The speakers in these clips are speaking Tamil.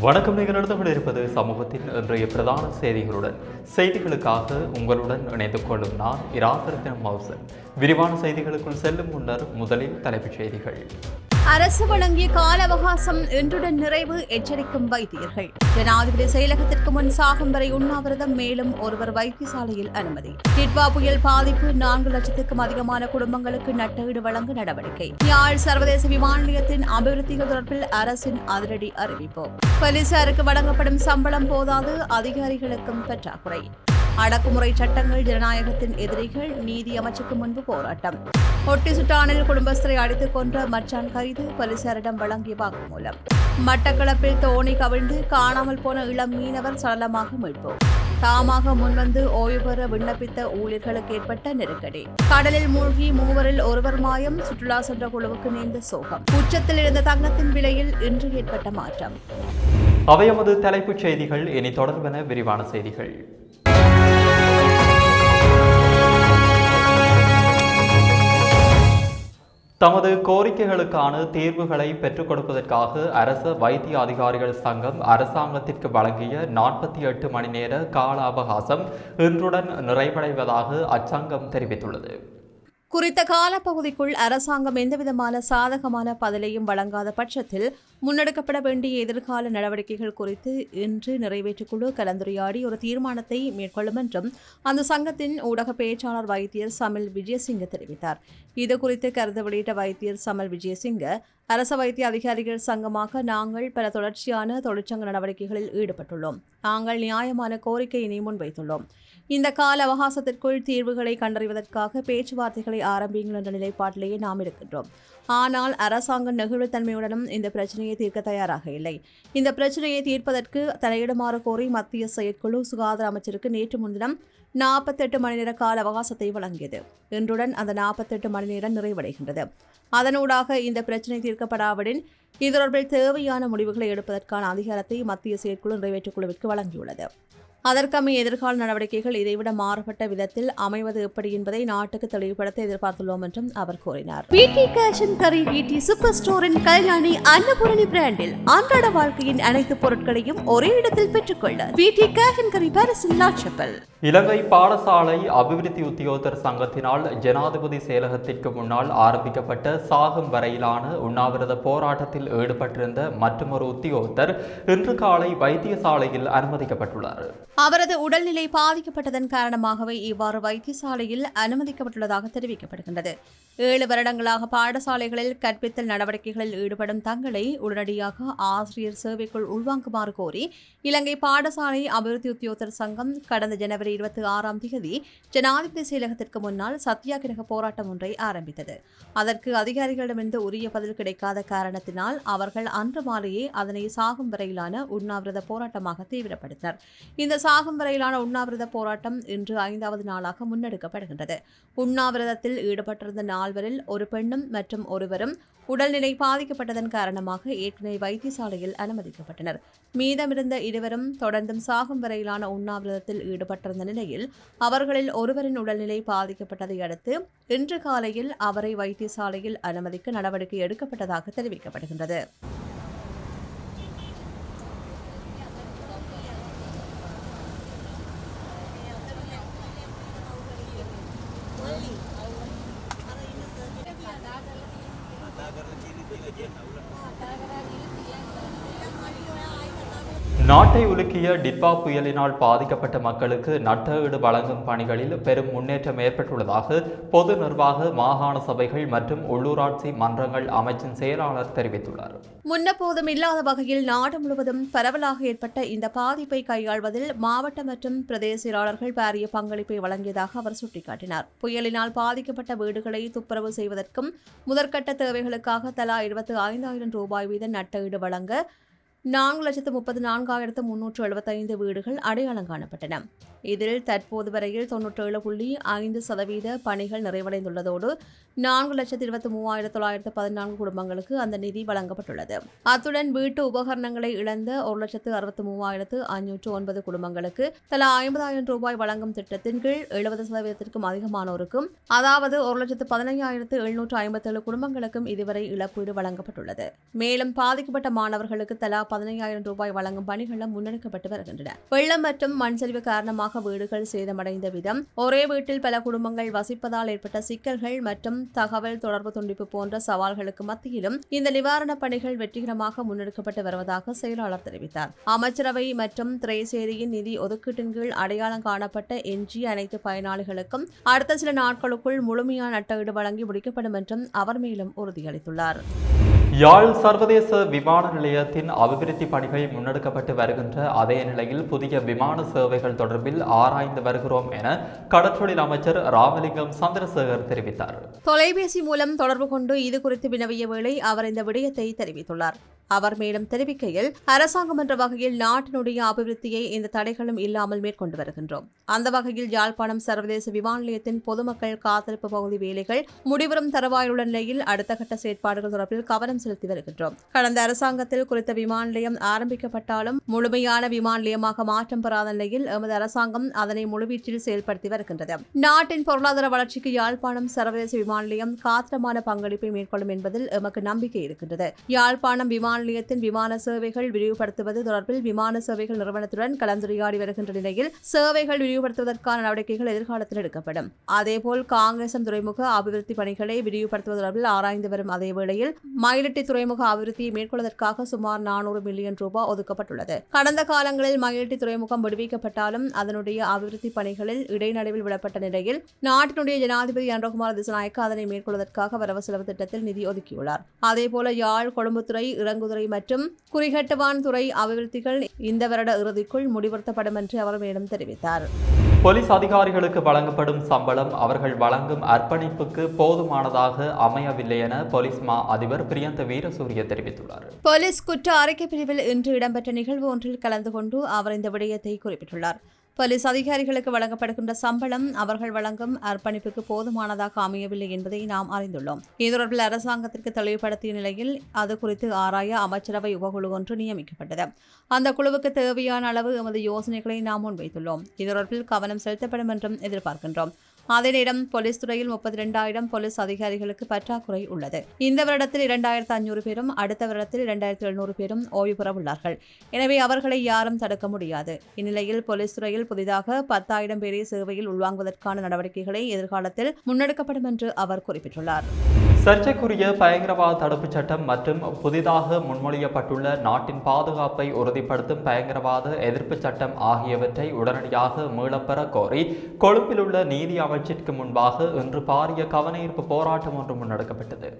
வணக்கம் நீங்கள் நடந்து கொண்டிருப்பது சமூகத்தின் இன்றைய பிரதான செய்திகளுடன். செய்திகளுக்காக உங்களுடன் இணைந்து கொள்ளும் நான் இராசரத்தினம் மௌசன் விரிவான செய்திகளுக்குள் செல்லும் முன்னர் முதலில் தலைப்புச் செய்திகள். அரசு வழங்கிய கால அவகாசம் இன்றுடன் நிறைவு எச்சரிக்கும் வைத்தியர்கள். ஜனாதிபதி செயலகத்திற்கு முன் சாகும் வரை உண்ணாவிரதம் மேலும் ஒருவர் வைத்தியசாலையில் அனுமதி. டிட்வா புயல் பாதிப்பு நான்கு லட்சத்துக்கும் அதிகமான குடும்பங்களுக்கு நட்டஈடு வழங்க நடவடிக்கை. யாழ் சர்வதேச விமான நிலையத்தின் அபிவிருத்திகள் தொடர்பில் அரசின் அதிரடி அறிவிப்பு. போலீசாருக்கு வழங்கப்படும் சம்பளம் போதாது அதிகாரிகளுக்கும் பற்றாக்குறை. அடக்குமுறை சட்டங்கள் ஜனநாயகத்தின் எதிரிகள் நீதி அமைச்சுக்கு முன்பு போராட்டம். ஒட்டி சுட்டானில் குடும்பஸ்தரை அடித்துக் கொன்ற மச்சான் கைது போலீசாரிடம் வழங்கிய வாக்குமூலம். மட்டக்களப்பில் தோணி கவிழ்ந்து காணாமல் போன இளம் மீனவர் சடலமாக மீட்போம் தாமாக முன்வந்து ஓய்வு பெற விண்ணப்பித்த ஊழியர்களுக்கு ஏற்பட்ட நெருக்கடி. கடலில் மூழ்கி மூவரில் ஒருவர் மாயம் சுற்றுலா சென்ற குழுவுக்கு நேர்ந்த சோகம். உச்சத்தில் இருந்த தங்கத்தின் விலையில் இன்று ஏற்பட்ட மாற்றம். அவையமது தலைப்புச் செய்திகள் இனி தொடர்பென விரிவான செய்திகள். தமது கோரிக்கைகளுக்கான தீர்வுகளை பெற்றுக் கொடுப்பதற்காக அரசு வைத்திய அதிகாரிகள் சங்கம் அரசாங்கத்திற்கு வழங்கிய நாற்பத்தி எட்டு மணி நேர கால அவகாசம் இன்றுடன் நிறைவடைவதாக அச்சங்கம் தெரிவித்துள்ளது. குறித்த காலப்பகுதிக்குள் அரசாங்கம் எந்தவிதமான சாதகமான பதிலையும் வழங்காத பட்சத்தில் முன்னெடுக்கப்பட வேண்டிய எதிர்கால நடவடிக்கைகள் குறித்து இன்று நிறைவேற்றுக்குழு கலந்துரையாடி ஒரு தீர்மானத்தை மேற்கொள்ளும் என்றும் அந்த சங்கத்தின் ஊடக பேச்சாளர் வைத்தியர் சமில் விஜயசிங்க தெரிவித்தார். இது குறித்து கருத்து வெளியிட்ட வைத்தியர் சமல் விஜயசிங்க அரச வைத்திய அதிகாரிகள் சங்கமாக நாங்கள் பல தொடர்ச்சியான தொழிற்சங்க நடவடிக்கைகளில் ஈடுபட்டுள்ளோம். நாங்கள் நியாயமான கோரிக்கையினை முன்வைத்துள்ளோம். இந்த கால அவகாசத்திற்குள் தீர்வுகளை கண்டறிவதற்காக பேச்சுவார்த்தைகளை ஆரம்பியுங்கள் என்ற நிலைப்பாட்டிலேயே நாம் இருக்கின்றோம். ஆனால் அரசாங்கம் நெகிழ்வுத்தன்மையுடனும் இந்த பிரச்சனையை தீர்க்க தயாராக இல்லை. இந்த பிரச்சனையை தீர்ப்பதற்கு தலையிடுமாறு கோரி மத்திய செயற்குழு சுகாதார அமைச்சருக்கு நேற்று முன்தினம் நாற்பத்தெட்டு மணி நேர கால அவகாசத்தை வழங்கியது. இன்றுடன் அந்த நாற்பத்தெட்டு மணி நேரம் நிறைவடைகின்றது. அதனூடாக இந்த பிரச்சனை தீர்க்கப்படாவிடின் இது தொடர்பில் தேவையான முடிவுகளை எடுப்பதற்கான அதிகாரத்தை மத்திய செயற்குழு நிறைவேற்றுக் குழுவிற்கு வழங்கியுள்ளது. அதற்கமைய எதிர்கால நடவடிக்கைகள் இதைவிட மாறுபட்ட விதத்தில் அமைவது எப்படி என்பதை நாட்டுக்கு தெளிவுபடுத்த எதிர்பார்த்துள்ளோம் என்றும் அவர் கூறினார். பிடி கேஷன் கரி பிடி சூப்பர் ஸ்டோரின் கல்யாணி அன்னபூரணி பிராண்டில் அன்றாட வாழ்க்கையின் அனைத்து பொருட்களையும் ஒரே இடத்தில் பெற்றுக்கொள்ள பிடி கேஷன் கரி லாட்சப்பல் இலங்கை பாடசாலை அபிவிருத்தி உத்தியோகத்தர் சங்கத்தினால் ஜனாதிபதி செயலகத்திற்கு முன்னால் ஆரம்பிக்கப்பட்ட சாகும் வரையிலான உண்ணாவிரத போராட்டத்தில் ஈடுபட்டிருந்த மற்றொரு உத்தியோகத்தர் இன்று காலை வைத்தியசாலையில் அனுமதிக்கப்பட்டுள்ளார். அவரது உடல்நிலை பாதிக்கப்பட்டதன் காரணமாகவே இவ்வாறு வைத்தியசாலையில் அனுமதிக்கப்பட்டுள்ளதாக தெரிவிக்கப்படுகின்றது. ஏழு வருடங்களாக பாடசாலைகளில் கற்பித்தல் நடவடிக்கைகளில் ஈடுபடும் தங்களை உடனடியாக ஆசிரியர் சேவைக்குள் உள்வாங்குமாறு கோரி இலங்கை பாடசாலை அபிவிருத்தி உத்தியோகத்தர் சங்கம் கடந்த ஜனவரி இருபத்தி ஆறாம் தேதி ஜனாதிபதி செயலகத்திற்கு முன்னால் சத்தியாகிரக போராட்டம் ஒன்றை ஆரம்பித்தது. அதற்கு அதிகாரிகளிடமிருந்து உரிய பதில் கிடைக்காத காரணத்தினால் அவர்கள் அன்று மாலையே அதனை சாகும் வரையிலான உண்ணாவிரத போராட்டமாக தீவிரப்படுத்தினர். இந்த சாகும் வரையிலான உண்ணாவிரத போராட்டம் இன்று ஐந்தாவது நாளாக முன்னெடுக்கப்படுகின்றது. உண்ணாவிரதத்தில் ஈடுபட்டிருந்த நால்வரில் ஒரு பெண்ணும் மற்றும் ஒருவரும் உடல்நிலை பாதிக்கப்பட்டதன் காரணமாக ஏற்கனவே வைத்தியசாலையில் அனுமதிக்கப்பட்டனர். மீதமிருந்த இருவரும் தொடர்ந்தும் சாகும் வரையிலான உண்ணாவிரதத்தில் ஈடுபட்டிருந்த நிலையில் அவர்களில் ஒருவரின் உடல்நிலை பாதிக்கப்பட்டதை அடுத்து இன்று காலையில் அவரை வைத்தியசாலையில் அனுமதிக்க நடவடிக்கை எடுக்கப்பட்டதாக தெரிவிக்கப்படுகின்றது. நாட்டை உலுக்கிய டிட்வா புயலினால் பாதிக்கப்பட்ட மக்களுக்கு நட்டஈடு வழங்கும் பணிகளில் பெரும் முன்னேற்றம் ஏற்பட்டுள்ளதாக பொது நிர்வாக மாகாண சபைகள் மற்றும் உள்ளூராட்சி மன்றங்கள் அமைச்சின் செயலாளர் தெரிவித்துள்ளார். முன்னப்போதும் இல்லாத வகையில் நாடு முழுவதும் பரவலாக ஏற்பட்ட இந்த பாதிப்பை கையாள்வதில் மாவட்ட மற்றும் பிரதேச செயலாளர்கள் பாரிய பங்களிப்பை வழங்கியதாக அவர் சுட்டிக்காட்டினார். புயலினால் பாதிக்கப்பட்ட வீடுகளை துப்புரவு செய்வதற்கும் முதற்கட்ட தேவைகளுக்காக தலா இருபத்தி ஐந்தாயிரம் ரூபாய் வீத நட்டஈடு வழங்க நான்கு லட்சத்து முப்பது நான்காயிரத்து முன்னூற்று எழுபத்தைந்து வீடுகள் அடையாளம் காணப்பட்டன. இதில் தற்போது வரையில் தொன்னூற்றேழு புள்ளி ஐந்து சதவீத பணிகள் நிறைவடைந்துள்ளதோடு நான்கு லட்சத்து இருபத்தி மூவாயிரத்து தொள்ளாயிரத்து பதினான்கு குடும்பங்களுக்கு அந்த நிதி வழங்கப்பட்டுள்ளது. அத்துடன் வீட்டு உபகரணங்களை இழந்த ஒரு லட்சத்து அறுபத்தி மூவாயிரத்து ஐநூற்று ஒன்பது குடும்பங்களுக்கு தலா ஐம்பதாயிரம் ரூபாய் வழங்கும் திட்டத்தின் கீழ் எழுபது சதவீதத்திற்கும் அதிகமானோருக்கும் அதாவது ஒரு லட்சத்து பதினையாயிரத்து எழுநூற்று ஐம்பத்தேழு குடும்பங்களுக்கும் இதுவரை இழப்பீடு வழங்கப்பட்டுள்ளது. மேலும் பாதிக்கப்பட்ட மாணவர்களுக்கு தலா பதினையாயிரம் ரூபாய் வழங்கும் பணிகளும் முன்னெடுக்கப்பட்டு வருகின்றன. வெள்ளம் மற்றும் மண் சரிவு காரணமாக வீடுகள் சேதமடைந்த விதம் ஒரே வீட்டில் பல குடும்பங்கள் வசிப்பதால் ஏற்பட்ட சிக்கல்கள் மற்றும் தகவல் தொடர்பு துண்டிப்பு போன்ற சவால்களுக்கு மத்தியிலும் இந்த நிவாரணப் பணிகள் வெற்றிகரமாக முன்னெடுக்கப்பட்டு வருவதாக செயலாளர் தெரிவித்தார். அமைச்சரவை மற்றும் திரைசேரியின் நிதி ஒதுக்கீட்டின் கீழ் அடையாளம் காணப்பட்ட எஞ்சி அனைத்து பயனாளிகளுக்கும் அடுத்த சில நாட்களுக்குள் முழுமையான நட்டஈடு வழங்கி முடிக்கப்படும் என்றும் அவர் மேலும் உறுதியளித்துள்ளார். யாழ் சர்வதேச விமான நிலையத்தின் அபிவிருத்தி பணிகள் முன்னெடுக்கப்பட்டு வருகின்ற அதே நிலையில் புதிய விமான சேவைகள் தொடர்பில் ஆராய்ந்து வருகிறோம் என கடற்றொழில் அமைச்சர் ராமலிங்கம் சந்திரசேகர் தெரிவித்தார். தொலைபேசி மூலம் தொடர்பு கொண்டு இது குறித்து வினவிய வேளை அவர் இந்த விடயத்தை தெரிவித்துள்ளார். அவர் மேலும் தெரிவிக்கையில் அரசாங்கம் என்ற வகையில் நாட்டினுடைய அபிவிருத்தியை இந்த தடைகளும் இல்லாமல் மேற்கொண்டு வருகின்றோம். அந்த வகையில் யாழ்ப்பாணம் சர்வதேச விமான நிலையத்தின் பொதுமக்கள் காத்திருப்பு பகுதி வேலைகள் முடிவரும் தரவாயுள்ள நிலையில் அடுத்த கட்ட செயற்பாடுகள் தொடர்பில் கவனம் செலுத்தி வருகின்றோம். கடந்த அரசாங்கத்தில் குறித்த விமான நிலையம் ஆரம்பிக்கப்பட்டாலும் முழுமையான விமான நிலையமாக மாற்றம் பெறாத நிலையில் எமது அரசாங்கம் அதனை முழுவீச்சில் செயல்படுத்தி வருகின்றது. நாட்டின் பொருளாதார வளர்ச்சிக்கு யாழ்ப்பாணம் சர்வதேச விமான நிலையம் காத்திரமான பங்களிப்பை மேற்கொள்ளும் என்பதில் எமக்கு நம்பிக்கை இருக்கின்றது. யாழ்ப்பாணம் விமான நிலையத்தின் விமான சேவைகள் விரிவுபடுத்துவது தொடர்பில் விமான சேவைகள் நிறுவனத்துடன் கலந்துரையாடி வருகின்ற நிலையில் சேவைகள் விரிவுபடுத்துவதற்கான நடவடிக்கைகள் எதிர்காலத்தில் எடுக்கப்படும். அதேபோல் காங்கிரசம் துறைமுக அபிவிருத்தி பணிகளை விரிவுபடுத்துவது தொடர்பில் ஆராய்ந்து வரும் அதே வேளையில் துறைமுக அபிவிருத்தியை மேற்கொள்வதற்காக சுமார் நானூறு மில்லியன் ரூபாய் ஒதுக்கப்பட்டுள்ளது. கடந்த காலங்களில் மயிலிட்டி துறைமுகம் விடுவிக்கப்பட்டாலும் அதனுடைய அபிவிருத்தி பணிகளில் இடைநடுவில் விடப்பட்ட நிலையில் நாட்டினுடைய ஜனாதிபதி அன்றகுமார் திசநாயக்க அதனை மேற்கொள்வதற்காக வரவு செலவு திட்டத்தில் நிதி ஒதுக்கியுள்ளார். அதேபோல யாழ் கொழும்புத்துறை இறங்கு இறங்குதுறை மற்றும் குறிகட்டுவான் துறை அபிவிருத்திகள் இந்த வருட இறுதிக்குள் முடிவுறுத்தப்படும் என்று அவர் மேலும் தெரிவித்தார். போலீஸ் அதிகாரிகளுக்கு வழங்கப்படும் சம்பளம் அவர்கள் வழங்கும் அர்ப்பணிப்புக்கு போதுமானதாக அமையவில்லை என போலீஸ் மா அதிபர் பிரியந்த வீரசூரிய தெரிவித்துள்ளார். போலீஸ் குற்ற அறிக்கை பிரிவில் இன்று இடம்பெற்ற நிகழ்வு ஒன்றில் கலந்து கொண்டு அவர் இந்த விடயத்தை குறிப்பிட்டுள்ளார். போலீஸ் அதிகாரிகளுக்கு வழங்கப்படுகின்ற சம்பளம் அவர்கள் வழங்கும் அர்ப்பணிப்புக்கு போதுமானதாக அமையவில்லை என்பதை நாம் அறிந்துள்ளோம். இதுதொடர்பில் அரசாங்கத்திற்கு தெளிவுபடுத்திய நிலையில் அது குறித்து ஆராய அமைச்சரவை உபகுழு ஒன்று நியமிக்கப்பட்டது. அந்த குழுவுக்கு தேவையான அளவு எமது யோசனைகளை நாம் முன்வைத்துள்ளோம். இதுதொடர்பில் கவனம் செலுத்தப்படும் என்றும் எதிர்பார்க்கின்றோம். அதே நேரம் போலீஸ் துறையில் முப்பத்தி ரெண்டாயிரம் போலீஸ் அதிகாரிகளுக்கு பற்றாக்குறை உள்ளது. இந்த வருடத்தில் இரண்டாயிரத்து ஐநூறு பேரும் அடுத்த வருடத்தில் இரண்டாயிரத்து எழுநூறு பேரும் ஓய்வு பெற உள்ளார்கள். எனவே அவர்களை யாரும் தடுக்க முடியாது. இந்நிலையில் போலீஸ் துறையில் புதிதாக பத்தாயிரம் பேரை சேவையில் உள்வாங்குவதற்கான நடவடிக்கைகளை எதிர்காலத்தில் முன்னெடுக்கப்படும் என்று அவர் குறிப்பிட்டுள்ளார். சர்ச்சைக்குரிய பயங்கரவாத தடுப்புச் சட்டம் மற்றும் புதிதாக முன்மொழியப்பட்டுள்ள நாட்டின் பாதுகாப்பை உறுதிப்படுத்தும் பயங்கரவாத எதிர்ப்புச் சட்டம் ஆகியவற்றை உடனடியாக மீளப்பெற கோரி கொழும்பில் உள்ள நீதி அமைச்சிற்கு முன்பாக இன்று பாரிய கவனஈர்ப்பு போராட்டம் ஒன்று முன்னெடுக்கப்பட்டது.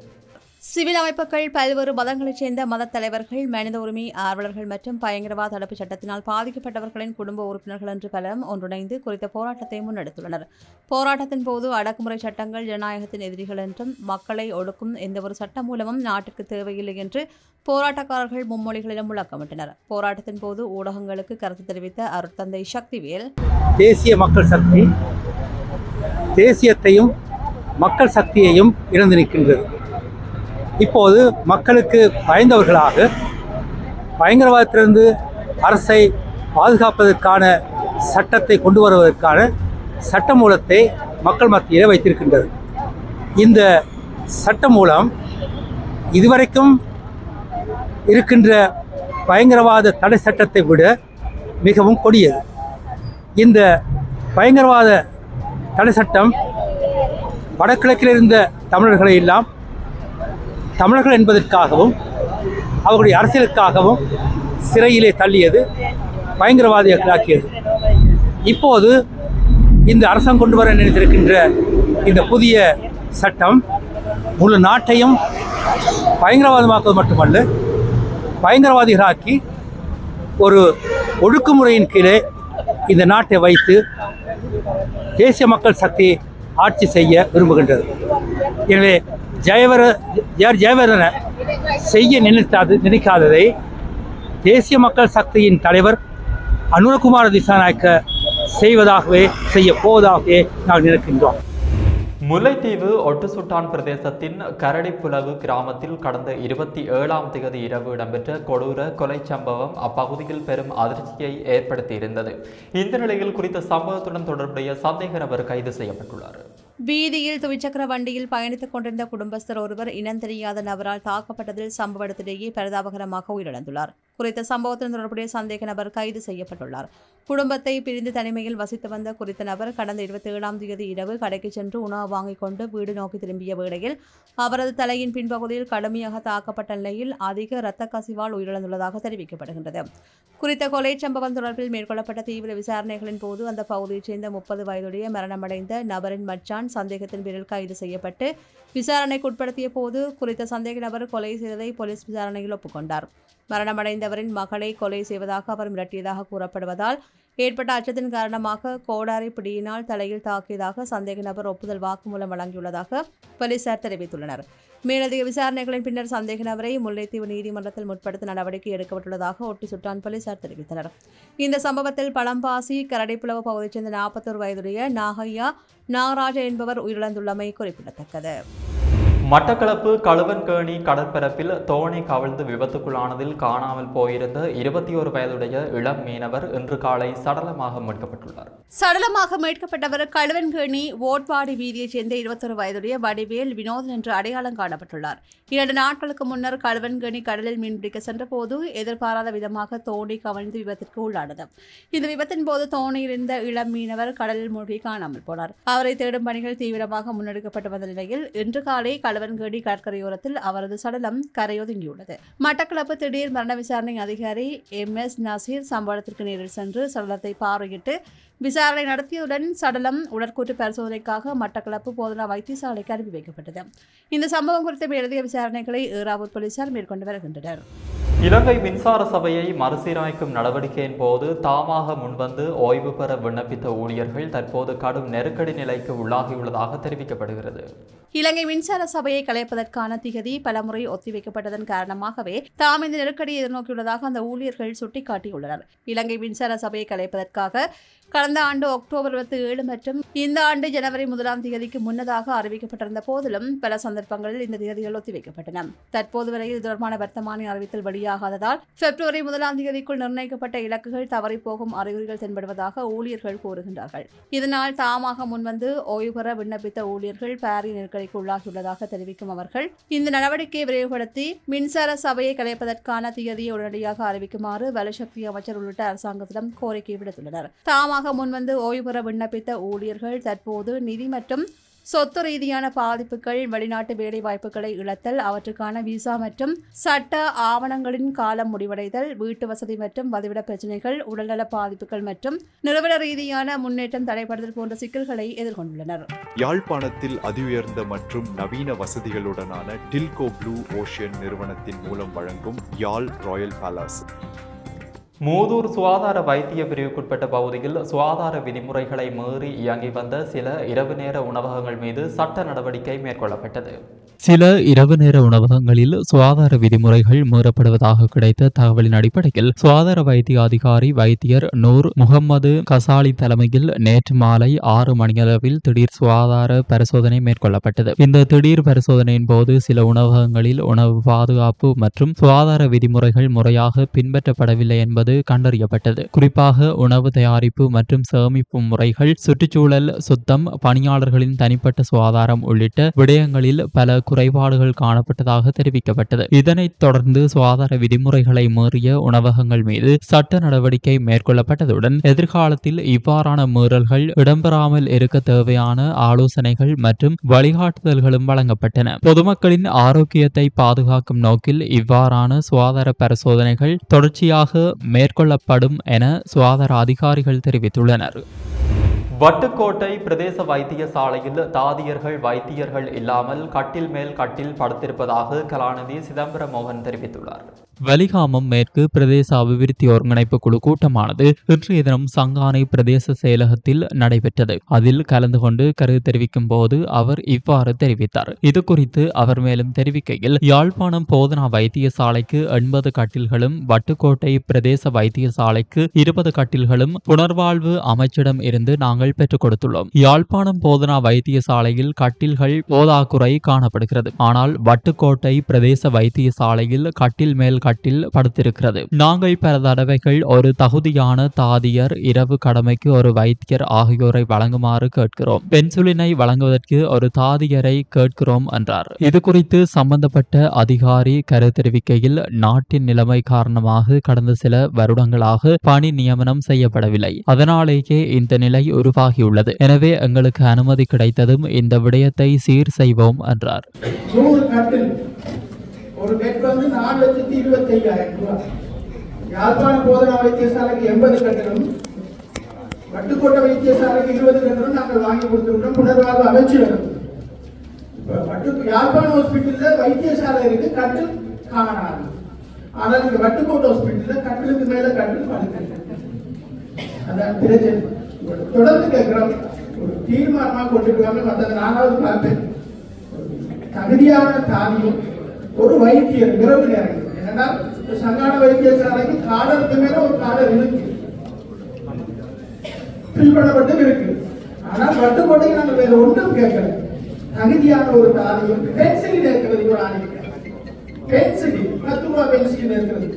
சிவில் அமைப்புகள் பல்வேறு மதங்களைச் சேர்ந்த மதத் தலைவர்கள் மனித உரிமை ஆர்வலர்கள் மற்றும் பயங்கரவாத தடுப்புச் சட்டத்தினால் பாதிக்கப்பட்டவர்களின் குடும்ப உறுப்பினர்கள் என்று பலரும் ஒன்றிணைந்து குறித்த போராட்டத்தை முன்னெடுத்துள்ளனர். போராட்டத்தின் போது அடக்குமுறை சட்டங்கள் ஜனநாயகத்தின் எதிரிகள் என்றும் மக்களை ஒடுக்கும் எந்தவொரு சட்ட மூலமும் நாட்டுக்கு தேவையில்லை என்று போராட்டக்காரர்கள் மும்மொழிகளிலும் முழக்கமிட்டனர். போராட்டத்தின் போது ஊடகங்களுக்கு கருத்து தெரிவித்த அருட்தந்தை சக்திவேல் தேசிய மக்கள் சக்தி தேசியத்தையும் மக்கள் சக்தியையும் இழந்து நிற்கின்றது. இப்போது மக்களுக்கு பயந்தவர்களாக பயங்கரவாதத்திலிருந்து அரசை பாதுகாப்பதற்கான சட்டத்தை கொண்டு வருவதற்கான சட்ட மூலத்தை மக்கள் மத்தியில் வைத்திருக்கின்றது. இந்த சட்டமூலம் இதுவரைக்கும் இருக்கின்ற பயங்கரவாத தடை சட்டத்தை விட மிகவும் கொடியது. இந்த பயங்கரவாத தடை சட்டம் வடகிழக்கில் இருந்த தமிழர்களை எல்லாம் தமிழர்கள் என்பதற்காகவும் அவர்களுடைய அரசியலுக்காகவும் சிறையிலே தள்ளியது பயங்கரவாதிகளாக்கியது. இப்போது இந்த அரசாங்கம் கொண்டு வர நினைத்திருக்கின்ற இந்த புதிய சட்டம் முழு நாட்டையும் பயங்கரவாதமாக்குவது மட்டுமல்ல பயங்கரவாதிகளாக்கி ஒரு ஒடுக்குமுறையின் கீழே இந்த நாட்டை வைத்து தேசிய மக்கள் சக்தி ஆட்சி செய்ய விரும்புகின்றது. எனவே ஜெயவர ஜெய ஜெயவர்தன செய்ய நினைத்தாது நினைக்காததை தேசிய மக்கள் சக்தியின் தலைவர் அனுரகுமார திசாநாயக்க செய்வதாகவே செய்ய போவதாகவே நாங்கள் நினைக்கின்றோம். முல்லைத்தீவு ஒட்டுசுட்டான் பிரதேசத்தின் கரடிப்புலவு கிராமத்தில் கடந்த இருபத்தி ஏழாம் தேதி இரவு இடம்பெற்ற கொடூர கொலை சம்பவம் அப்பகுதியில் பெரும் அதிர்ச்சியை ஏற்படுத்தியிருந்தது. இந்த நிலையில் குறித்த சம்பவத்துடன் தொடர்புடைய சந்தேக நபர் கைது செய்யப்பட்டுள்ளார். வீதியில் துவிச்சக்கர வண்டியில் பயணித்துக் கொண்டிருந்த குடும்பஸ்தர் ஒருவர் இனம் தெரியாத நபரால் தாக்கப்பட்டதில் சம்பவ இடத்திலேயே பரிதாபகரமாக உயிரிழந்துள்ளார். குறித்த சம்பவத்தின் தொடர்புடைய சந்தேக நபர் கைது செய்யப்பட்டுள்ளார். குடும்பத்தை பிரிந்து தனிமையில் வசித்து வந்த குறித்த நபர் கடந்த இருபத்தி ஏழாம் தேதி இரவு கடைக்கு சென்று உணவு வாங்கிக் கொண்டு வீடு நோக்கி திரும்பிய வேளையில் அவரது தலையின் பின்பகுதியில் கடுமையாக தாக்கப்பட்ட நிலையில் அதிக இரத்த கசிவால் உயிரிழந்துள்ளதாக தெரிவிக்கப்படுகின்றது. குறித்த கொலை சம்பவம் தொடர்பில் மேற்கொள்ளப்பட்ட தீவிர விசாரணைகளின் போது அந்த பகுதியைச் சேர்ந்த முப்பது வயதுடைய மரணமடைந்த நபரின் மச்சான் சந்தேகத்தின் பேரில் கைது செய்யப்பட்டு விசாரணைக்கு உட்படுத்திய போது குறித்த சந்தேக நபர் கொலை செய்ததை போலீஸ் விசாரணையில் ஒப்புக்கொண்டார். மரணமடைந்தவரின் மகளை கொலை செய்வதாக அவர் மிரட்டியதாக கூறப்படுவதால் ஏற்பட்ட அச்சத்தின் காரணமாக கோடாரி பிடியினால் தலையில் தாக்கியதாக சந்தேக நபர் ஒப்புதல் வாக்குமூலம் வழங்கியுள்ளதாக போலீசார் தெரிவித்துள்ளனர். மேலதிக விசாரணைகளின் பின்னர் சந்தேக நபரை முல்லைத்தீவு நீதிமன்றத்தில் முற்படுத்த நடவடிக்கை எடுக்கப்பட்டுள்ளதாக ஒட்டி சுட்டான் போலீசார் தெரிவித்தனர். இந்த சம்பவத்தில் பழம்பாசி கரடைப்புலவு பகுதியைச் சேர்ந்த நாற்பத்தொரு வயதுடைய நாகையா நாகராஜா என்பவர் உயிரிழந்துள்ளமை குறிப்பிடத்தக்கது. மட்டக்களப்பு கழுவன்கேணி கடற்பரப்பில் தோணி கவிழ்ந்து விபத்துக்குள்ளானதில் காணாமல் போயிருந்த இருபத்தி ஒரு வயதுடைய இளம் மீனவர் இன்று காலை சடலமாக மீட்கப்பட்டுள்ளார். சடலமாக மீட்கப்பட்டவர் கழுவன்கேணி ஓட்வாடி வீதியைச் சேர்ந்த இருபத்தொரு வயதுடைய வடிவேல் வினோதன் என்று அடையாளம் காணப்பட்டுள்ளார். இரண்டு நாட்களுக்கு முன்னர் கழுவன்கேணி கடலில் மீன்பிடிக்க சென்றபோது எதிர்பாராத விதமாக தோணி கவிழ்ந்து விபத்திற்கு உள்ளானது. இந்த விபத்தின் போது தோணியில் இருந்த இளம் மீனவர் கடலில் மூழ்கி காணாமல் போனார். அவரை தேடும் பணிகள் தீவிரமாக முன்னெடுக்கப்பட்டு வந்த நிலையில் இன்று காலை அளவன்கேடி கடற்கரையோரத்தில் அவரது சடலம் கரையொதுங்கியுள்ளது. மட்டக்களப்பு திடீர் மரண விசாரணை அதிகாரி எம். எஸ். நசீர் சம்பவத்திற்கு நேரில் சென்று சடலத்தை பார்வையிட்டு விசாரணை நடத்தியதுடன் சடலம் உடற்கூற்று பரிசோதனைக்காக மட்டக்களப்பு போதனா வைத்தியசாலைக்கு அனுப்பி வைக்கப்பட்டது. இந்த சம்பவம் குறித்த மேலதிக விசாரணைகளை ஏறாவூர் போலீசார் மேற்கொண்டு வருகின்றனர். இலங்கை மின்சார சபையை மறுசீரமைக்கும் நடவடிக்கையின் போது தாமாக முன்வந்து ஓய்வு பெற விண்ணப்பித்த ஊழியர்கள் தற்போது கடும் நெருக்கடி நிலைக்கு உள்ளாகியுள்ளதாக தெரிவிக்கப்படுகிறது. இலங்கை மின்சார சபையை கலைப்பதற்கான திகதி பலமுறை ஒத்திவைக்கப்பட்டதன் காரணமாகவே தாம் இந்த நெருக்கடியை எதிர்நோக்கியுள்ளதாக அந்த ஊழியர்கள் சுட்டிக்காட்டியுள்ளனர். இலங்கை மின்சார சபையை கலைப்பதற்காக கடந்த ஆண்டு அக்டோபர் இருபத்தி ஏழு மற்றும் இந்த ஆண்டு ஜனவரி முதலாம் தேதிக்கு முன்னதாக அறிவிக்கப்பட்டிருந்த போதிலும் பல சந்தர்ப்பங்களில் இந்த தேதிகள் ஒத்திவைக்கப்பட்டன. தற்போது வரை இது தொடர்பான வர்த்தமானி அறிவித்தல் வெளியாகாததால் பிப்ரவரி முதலாம் தேதிக்குள் நிர்ணயிக்கப்பட்ட இலக்குகள் தவறி போகும் அறிகுறிகள் தென்படுவதாக ஊழியர்கள் கூறுகின்றார்கள். இதனால் தாமாக முன்வந்து ஓய்வு பெற விண்ணப்பித்த ஊழியர்கள் பாரிய நெருக்கடிக்கு உள்ளாகியுள்ளதாக தெரிவிக்கும் அவர்கள் இந்த நடவடிக்கையை விரைவுபடுத்தி மின்சார சபையை கலைப்பதற்கான தேதியை உடனடியாக அறிவிக்குமாறு வலுசக்தி அமைச்சர் உள்ளிட்ட அரசாங்கத்திடம் கோரிக்கை விடுத்துள்ளனர். தாமாக முன்வந்து ஓய்வு பெற விண்ணப்பித்த ஊழியர்கள் தற்போது நிதி மற்றும் சொத்து ரீதியான பாதிப்புகள் வெளிநாட்டு வேலைவாய்ப்புகளை இழத்தல் அவற்றுக்கான விசா மற்றும் சட்ட ஆவணங்களின் காலம் முடிவடைதல் வீட்டு வசதி மற்றும் வதிவிட பிரச்சினைகள் உடல்நல பாதிப்புகள் மற்றும் நிறுவன ரீதியான முன்னேற்றம் தடைபடுதல் போன்ற சிக்கல்களை எதிர்கொண்டுள்ளனர். யாழ்ப்பாணத்தில் அதிஉயர்ந்த மற்றும் நவீன வசதிகளுடனான டில்கோ ப்ளூ ஓஷியன் நிறுவனத்தின் மூலம் வழங்கும் யாழ் ராயல் பேலஸ். மூதூர் சுகாதார வைத்திய பிரிவுக்குட்பட்ட பகுதியில் சுகாதார விதிமுறைகளை மீறி இயங்கி வந்த சில இரவு நேர உணவகங்கள் மீது சட்ட நடவடிக்கை மேற்கொள்ளப்பட்டது. சில இரவு நேர உணவகங்களில் சுகாதார விதிமுறைகள் மீறப்படுவதாக கிடைத்த தகவலின் அடிப்படையில் சுகாதார வைத்திய அதிகாரி வைத்தியர் நூர் முகம்மது கசாலி தலைமையில் நேற்று மாலை ஆறு மணியளவில் திடீர் சுகாதார பரிசோதனை மேற்கொள்ளப்பட்டது. இந்த திடீர் பரிசோதனையின் போது சில உணவகங்களில் உணவு பாதுகாப்பு மற்றும் சுகாதார விதிமுறைகள் முறையாக பின்பற்றப்படவில்லை என்பது கண்டறியப்பட்டது. குறிப்பாக உணவு தயாரிப்பு மற்றும் சேமிப்பு முறைகள் சுற்றுச்சூழல் சுத்தம் பணியாளர்களின் தனிப்பட்ட சுகாதாரம் உள்ளிட்ட விடயங்களில் பல குறைபாடுகள் காணப்பட்டதாக தெரிவிக்கப்பட்டது. இதனைத் தொடர்ந்து சுகாதார விதிமுறைகளை மீறிய உணவகங்கள் மீது சட்ட நடவடிக்கை மேற்கொள்ளப்பட்டதுடன் எதிர்காலத்தில் இவ்வாறான மீறல்கள் இடம்பெறாமல் இருக்க தேவையான ஆலோசனைகள் மற்றும் வழிகாட்டுதல்களும் வழங்கப்பட்டன. பொதுமக்களின் ஆரோக்கியத்தை பாதுகாக்கும் நோக்கில் இவ்வாறான சுகாதார பரிசோதனைகள் தொடர்ச்சியாக மேற்கொள்ளப்படும் என சுகாதார அதிகாரிகள் தெரிவித்துள்ளனர். வட்டுக்கோட்டை பிரதேச வைத்தியசாலையில் தாதியர்கள் வைத்தியர்கள் இல்லாமல் கட்டில் மேல் கட்டில் படுத்திருப்பதாக கலாநிதி சிதம்பரம் மோகன் தெரிவித்துள்ளார். வலிகாமம் மேற்கு பிரதேச அபிவிருத்தி ஒருங்கிணைப்பு குழு கூட்டமானது இன்றைய தினம் சங்கானை பிரதேச செயலகத்தில் நடைபெற்றது. அதில் கலந்து கொண்டு கருத்து தெரிவிக்கும் போது அவர் இவ்வாறு தெரிவித்தார். இது குறித்து அவர் மேலும் தெரிவிக்கையில் யாழ்ப்பாணம் போதனா வைத்தியசாலைக்கு எண்பது கட்டில்களும் வட்டுக்கோட்டை பிரதேச வைத்தியசாலைக்கு இருபது கட்டில்களும் புனர்வாழ்வு அமைச்சிடம் இருந்து நாங்கள் பெற்றுக் கொடுத்துள்ளோம். யாழ்ப்பாணம் போதனா வைத்தியசாலையில் கட்டில்கள் போதாக்குறை காணப்படுகிறது. ஆனால் வட்டுக்கோட்டை பிரதேச வைத்தியசாலையில் கட்டில் மேல் கட்டில் படுத்திருக்கிறது. நாங்கள் பல தடவைகள் ஒரு தகுதியான தாதியர் இரவு கடமைக்கு ஒரு வைத்தியர் ஆகியோரை வழங்குமாறு கேட்கிறோம். பென்சுலினை வழங்குவதற்கு ஒரு தாதியரை கேட்கிறோம் என்றார். இது குறித்து சம்பந்தப்பட்ட அதிகாரி கரு தெரிவிக்கையில் நாட்டின் நிலைமை காரணமாக கடந்த சில வருடங்களாக பணி நியமனம் செய்யப்படவில்லை. அதனாலேயே இந்த நிலை உருவாகியுள்ளது. எனவே எங்களுக்கு அனுமதி கிடைத்ததும் இந்த விடயத்தை சீர் செய்வோம் என்றார். ஒரு பெட் வந்து நாலு லட்சத்தி இருபத்தி ஐயாயிரம் ரூபாய். யாழ்ப்பாண போதனா வைத்தியசாலைக்கு எண்பது கட்டணம் வட்டுக்கோட்டை வைத்தியசாலைக்கு இருபது கட்டணம் நாங்கள் வாங்கி கொடுத்துருக்கோம் புனர்வாழ்வு அமைச்சர் இப்ப வட்டு யாழ்ப்பாண ஹாஸ்பிட்டலில் வைத்தியசாலை இருக்கு கட்டில் காணாது. ஆனால் இங்க வட்டுக்கோட்டை ஹாஸ்பிட்டலில் கட்டிலுக்கு மேல கட்டில் படுக்க அதான் பிரச்சனை. தொடர்ந்து கேட்கிறோம். ஒரு தீர்மானமாக கொண்டு போகாமல் மற்றது நாலாவது பார்ப்பேன். தகுதியான தானியம். ஒரு வைத்தியர் இரவு நேரங்கள் என்னன்னா சங்கான வைத்தியசாலைக்கு காலருக்கு மேல ஒரு காலர் இருக்கு ஃபில் இருக்கு. ஆனா வட்டுக்கோட்டைக்கு நாங்கள் வேற ஒன்றும் கேட்கல. தகுதியான ஒரு காரியம் பென்சிலின் இருக்கிறது ஒரு ஆணையம் பென்சிலின் பத்து ரூபாய் பென்சிலின் இருக்கிறது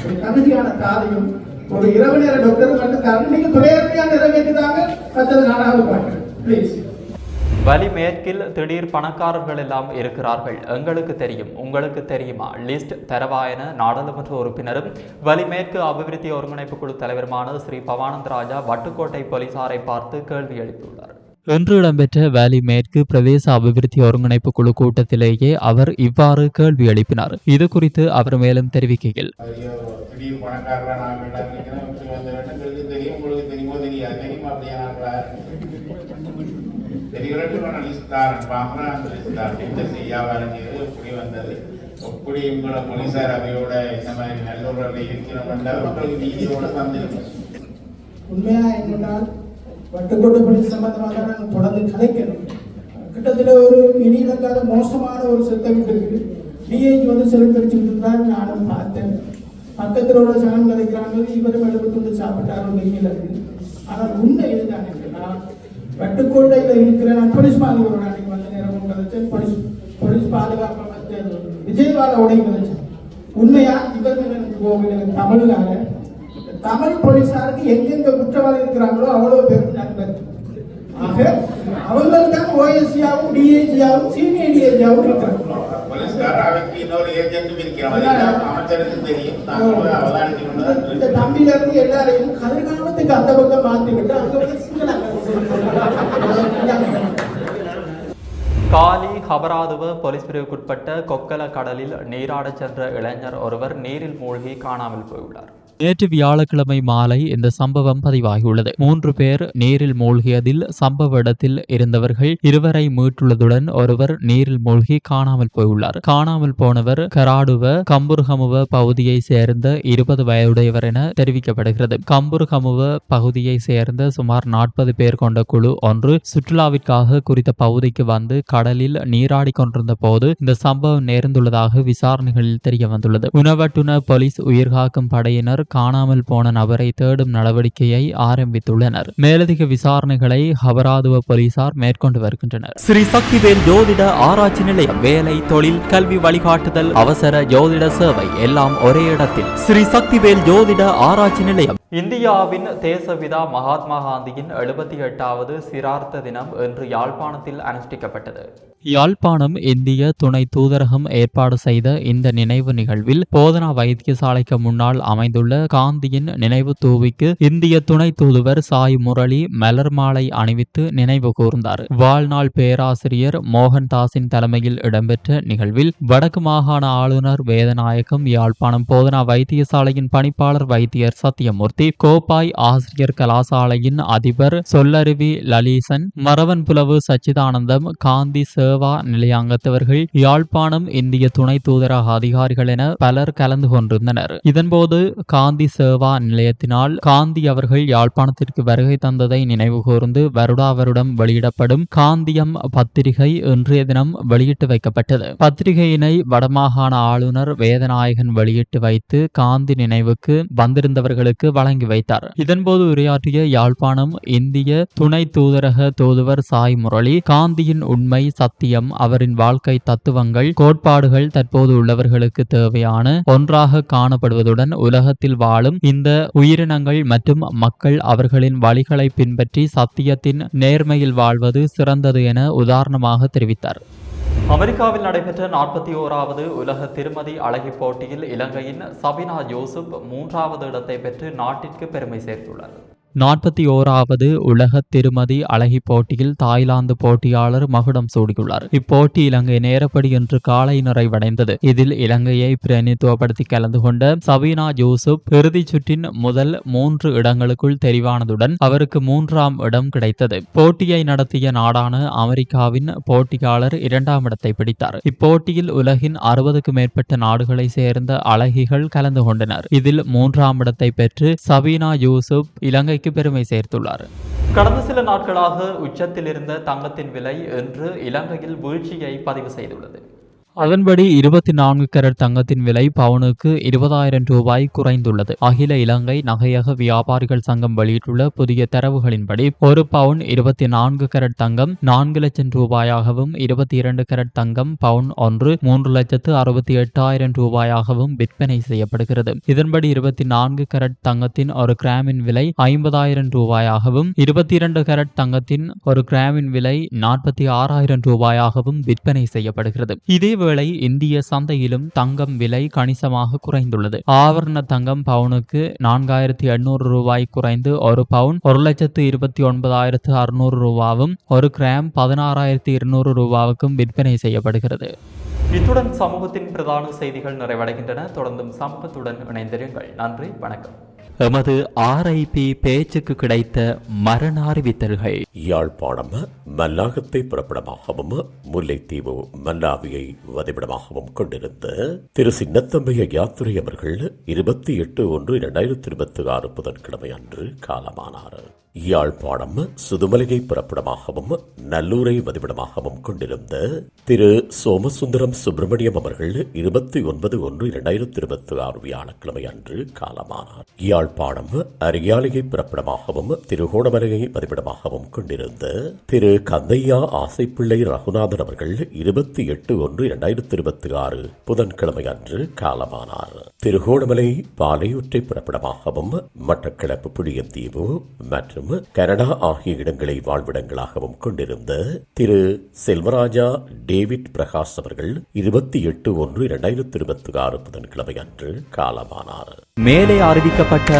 ஒரு தகுதியான தாதியும் ஒரு இரவு நேர டாக்டர் வந்து தரணிக்கு பிரேரணையா நிறைவேற்றுதாங்க மற்றது நானாவது பாட்டு ப்ளீஸ் வலி மேற்கில் திடீர் பணக்காரர்கள் எல்லாம் இருக்கிறார்கள். எங்களுக்கு தெரியும். உங்களுக்கு தெரியுமா? லிஸ்ட் தரவாயன நாடாளுமன்ற உறுப்பினரும் வலி மேற்கு அபிவிருத்தி ஒருங்கிணைப்பு குழு தலைவருமான ஸ்ரீ பவானந்த ராஜா வட்டுக்கோட்டை போலீசாரை பார்த்து கேள்வி எழுப்பியுள்ளார். இன்று இடம்பெற்ற வேலி மேற்கு பிரதேச அபிவிருத்தி ஒருங்கிணைப்பு குழு கூட்டத்திலேயே அவர் இவ்வாறு கேள்வி எழுப்பினார். இது குறித்து அவர் மேலும் தெரிவிக்கையில். பெரியவர்கள் திடீர் பணக்காரரா நான் எல்லாம் நினைக்கிறேன். இப்படி எப்படி வந்தது. எப்படி உங்களை போலீசார் அவையோட இந்த மாதிரி நல்லுறவில் இருக்கிறவங்க உங்களுக்கு நீதியோட தந்திருக்கும் உண்மையா என்னென்றால் வட்டுக்கோட்டை பணி சம்பந்தமாக நாங்கள் தொடர்ந்து கலைக்கணும் கிட்டத்தட்ட ஒரு இனியிலக்காத மோசமான ஒரு சித்தமிட்டு டிஐஜி வந்து செலுத்தடிச்சுட்டு தான் நானும் பார்த்தேன். பக்கத்தில் உள்ள சனம் கலைக்கிறாங்க இவரும் எடுத்து வந்து சாப்பிட்டாரோ தெரியல. ஆனால் உண்மை இதுதான். வட்டுக்கோட்டையில் இருக்கிற போலீஸ் ஒரு நாளைக்கு வந்து நேரம் கலைச்சேன் போலீஸ் போலீஸ் பாதுகாப்பு அமைச்சர் விஜயவால உடைய கலைச்சேன் உண்மையா இவர் கோவில் தமிழ்னால தமிழ் போலீசாருக்கு எங்கெங்க குற்றவாளி இருக்கிறாங்களோ அவ்வளவு பேரும் நண்பர் ஆக அவங்கள் தான் ஓஎஸ்சியாவும் டிஏஜியாவும் சீனியர் டிஏஜியாவும் இருக்கிறாங்க இந்த தம்பியில இருந்து எல்லாரையும் கதிர்காமத்துக்கு அந்த பக்கம் மாத்தி விட்டு அங்க காலி ஹபராதுவ போலீஸ் பிரிவுக்குட்பட்ட கொக்கல கடலில் நீராடச் சென்ற இளைஞர் ஒருவர் நீரில் மூழ்கி காணாமல் போயுள்ளார். நேற்று வியாழக்கிழமை மாலை இந்த சம்பவம் பதிவாகியுள்ளது. மூன்று பேர் நீரில் மூழ்கியதில் சம்பவ இடத்தில் இருந்தவர்கள் இருவரை மீட்டுள்ளதுடன் ஒருவர் நீரில் மூழ்கி காணாமல் போயுள்ளார். காணாமல் போனவர் கராடுவ கம்புர்கமுவ பகுதியை சேர்ந்த இருபது வயதுடையவர் என தெரிவிக்கப்படுகிறது. கம்புர்கமுவ பகுதியை சேர்ந்த சுமார் நாற்பது பேர் கொண்ட குழு ஒன்று சுற்றுலாவிற்காக குறித்த பகுதிக்கு வந்து கடலில் நீராடி கொண்டிருந்த போது இந்த சம்பவம் நேர்ந்துள்ளதாக விசாரணைகளில் தெரிய வந்துள்ளது உணவட்டுன போலீஸ் உயிர்காக்கும் படையினர் காணாமல் போன நபரை தேடும் நடவடிக்கையை ஆரம்பித்துள்ளனர். மேலதிக விசாரணைகளை ஹபராதுவ போலீசார் மேற்கொண்டு வருகின்றனர். ஸ்ரீ சக்திவேல் ஜோதிட ஆராய்ச்சி நிலையம் வேலை தொழில் கல்வி வழிகாட்டுதல் அவசர ஜோதிட சேவை எல்லாம் ஒரே இடத்தில். ஸ்ரீ சக்திவேல் ஜோதிட ஆராய்ச்சி நிலையம். இந்தியாவின் தேசபிதா மகாத்மா காந்தியின் எழுபத்தி எட்டாவது சிரார்த்த தினம் இன்று யாழ்ப்பாணத்தில் அனுஷ்டிக்கப்பட்டது. யாழ்ப்பாணம் இந்திய துணை தூதரகம் ஏற்பாடு செய்த இந்த நினைவு நிகழ்வில் போதனா வைத்தியசாலைக்கு முன்னால் அமைந்துள்ள காந்தியின் நினைவு தூவிக்கு இந்திய துணை தூதுவர் சாய் முரளி மலர் மாலை அணிவித்து நினைவு கூர்ந்தார். வாழ்நாள் பேராசிரியர் மோகன்தாஸின் தலைமையில் இடம்பெற்ற நிகழ்வில் வடக்கு மாகாண ஆளுநர் வேதநாயகம் யாழ்ப்பாணம் போதனா வைத்தியசாலையின் பணிப்பாளர் வைத்தியர் சத்தியமூர்த்தி கோப்பாய் ஆசிரியர் கலாசாலையின் அதிபர் சொல்லருவி லலீசன் மரவன் புலவு சச்சிதானந்தம் காந்தி சேவா நிலையாங்கத்தவர்கள் யாழ்ப்பாணம் இந்திய துணை தூதரக அதிகாரிகள் என பலர் கலந்து கொண்டிருந்தனர். இதன்போது காந்தி சேவா நிலையத்தினால் காந்தி அவர்கள் யாழ்ப்பாணத்திற்கு வருகை தந்ததை நினைவு கூர்ந்து வருடா வருடம் வெளியிடப்படும் காந்தியம் பத்திரிகை இன்றைய தினம் வெளியிட்டு வைக்கப்பட்டது. பத்திரிகையினை வடமாகாண ஆளுநர் வேதநாயகன் வெளியிட்டு வைத்து காந்தி நினைவுக்கு வந்திருந்தவர்களுக்கு வழங்கி வைத்தார். இதன்போது உரையாற்றிய யாழ்ப்பாணம் இந்திய துணை தூதரக தூதுவர் சாய் முரளி காந்தியின் உண்மை சத்த சத்தியம் அவரின் வாழ்க்கை தத்துவங்கள் கோட்பாடுகள் தற்போது உள்ளவர்களுக்கு தேவையான ஒன்றாக காணப்படுவதுடன் உலகத்தில் வாழும் இந்த உயிரினங்கள் மற்றும் மக்கள் அவர்களின் வழிகளை பின்பற்றி சத்தியத்தின் நேர்மையில் வாழ்வது சிறந்தது என உதாரணமாக தெரிவித்தார். அமெரிக்காவில் நடைபெற்ற நாற்பத்தி ஓராவது உலக திருமதி அழகி போட்டியில் இலங்கையின் சபினா ஜோசப் மூன்றாவது இடத்தை பெற்று நாட்டிற்கு பெருமை சேர்த்துள்ளார். நாற்பத்தி ஓராவது உலக திருமதி அழகி போட்டியில் தாய்லாந்து போட்டியாளர் மகுடம் சூடியுள்ளார். இப்போட்டி இலங்கை நேரப்படி இன்று காலை நிறைவடைந்தது. இதில் இலங்கையை பிரதிநிதித்துவப்படுத்தி கலந்து கொண்ட சபீனா ஜூசுப் இறுதிச் சுற்றின் முதல் மூன்று இடங்களுக்குள் தெரிவானதுடன் அவருக்கு மூன்றாம் இடம் கிடைத்தது. போட்டியை நடத்திய நாடான அமெரிக்காவின் போட்டியாளர் இரண்டாம் இடத்தை பிடித்தார். இப்போட்டியில் உலகின் அறுபதுக்கு மேற்பட்ட நாடுகளை சேர்ந்த அழகிகள் கலந்து கொண்டனர். இதில் மூன்றாம் இடத்தை பெற்று சபீனா யூசுப் இலங்கைக்கு பெருமை சேர்த்துள்ளார். கடந்த சில நாட்களாக உச்சத்தில் இருந்த தங்கத்தின் விலை இன்று இலங்கையில் வீழ்ச்சியை பதிவு செய்துள்ளது. அதன்படி இருபத்தி நான்கு கரட் தங்கத்தின் விலை பவுனுக்கு இருபதாயிரம் ரூபாய் குறைந்துள்ளது. அகில இலங்கை நகையக வியாபாரிகள் சங்கம் வெளியிட்டுள்ள புதிய தரவுகளின்படி ஒரு பவுன் இருபத்தி நான்கு கரட் தங்கம் நான்கு லட்சம் ரூபாயாகவும் இருபத்தி இரண்டு கரட் தங்கம் பவுன் ஒன்று மூன்று லட்சத்து அறுபத்தி எட்டாயிரம் ரூபாயாகவும் விற்பனை செய்யப்படுகிறது. இதன்படி இருபத்தி நான்கு கரட் தங்கத்தின் ஒரு கிராமின் விலை ஐம்பதாயிரம் ரூபாயாகவும் இருபத்தி இரண்டு கரட் தங்கத்தின் ஒரு கிராமின் விலை நாற்பத்தி ஆறாயிரம் ரூபாயாகவும் விற்பனை செய்யப்படுகிறது. இதேவேளை இந்திய சந்தையிலும் தங்கம் விலை கணிசமாக குறைந்துள்ளது. ஆவரண தங்கம் பவுனுக்கு நான்காயிரத்தி எண்ணூறு ரூபாய் குறைந்து ஒரு பவுன் ஒரு லட்சத்து இருபத்தி ஒன்பதாயிரத்து அறுநூறு ரூபாவும் ஒரு கிராம் பதினாறாயிரத்தி இருநூறு ரூபாவுக்கும் விற்பனை செய்யப்படுகிறது. இத்துடன் சமூகத்தின் பிரதான செய்திகள் நிறைவடைகின்றன. தொடர்ந்தும் சமூகத்துடன் இணைந்திருங்கள். நன்றி வணக்கம். எமது ஆர்ஐபி பேச்சுக்கு கிடைத்த மரண அறிவித்தல்கள் யாழ்ப்பாணம் மல்லாகத்தை புறப்படமாகவும் முல்லைத்தீவு மல்லாவியை வதிவிடமாகவும் கொண்டிருந்த திரு சின்னத்தம்பைய யாத்திரை அவர்கள் இருபத்தி எட்டு ஒன்று இரண்டாயிரத்தி இருபத்தி ஆறு புதன்கிழமை அன்று காலமானார். யாழ்ப்பாணம் சுதுமலையை புறப்படமாகவும் நல்லூரை வதிவிடமாகவும் கொண்டிருந்த திரு சோமசுந்தரம் சுப்பிரமணியம் அவர்கள் இருபத்தி ஒன்பது ஒன்று இரண்டாயிரத்தி இருபத்தி ஆறு வியாழக்கிழமை அன்று காலமானார். யாழ் யாழ்ப்பாணம் அரியாலையை பிறப்பிடமாகவும் திருகோணமலையை பதிப்பிடமாகவும் கொண்டிருந்த திரு கந்தையா ஆசைப்பிள்ளை ரகுநாதன் அவர்கள் இருபத்தி எட்டு ஒன்று இரண்டாயிரத்தி இருபத்தி ஆறு புதன்கிழமை அன்று காலமானார். திருகோணமலை பாலையூற்றை பிறப்பிடமாகவும் மட்டக்கிழப்பு புளியந்தீவு மற்றும் கனடா ஆகிய இடங்களை வாழ்விடங்களாகவும் கொண்டிருந்த திரு செல்வராஜா டேவிட் பிரகாஷ் அவர்கள் இருபத்தி எட்டு ஒன்று இரண்டாயிரத்தி இருபத்தி ஆறு புதன்கிழமை அன்று காலமானார். மேலே அறிவிக்கப்பட்ட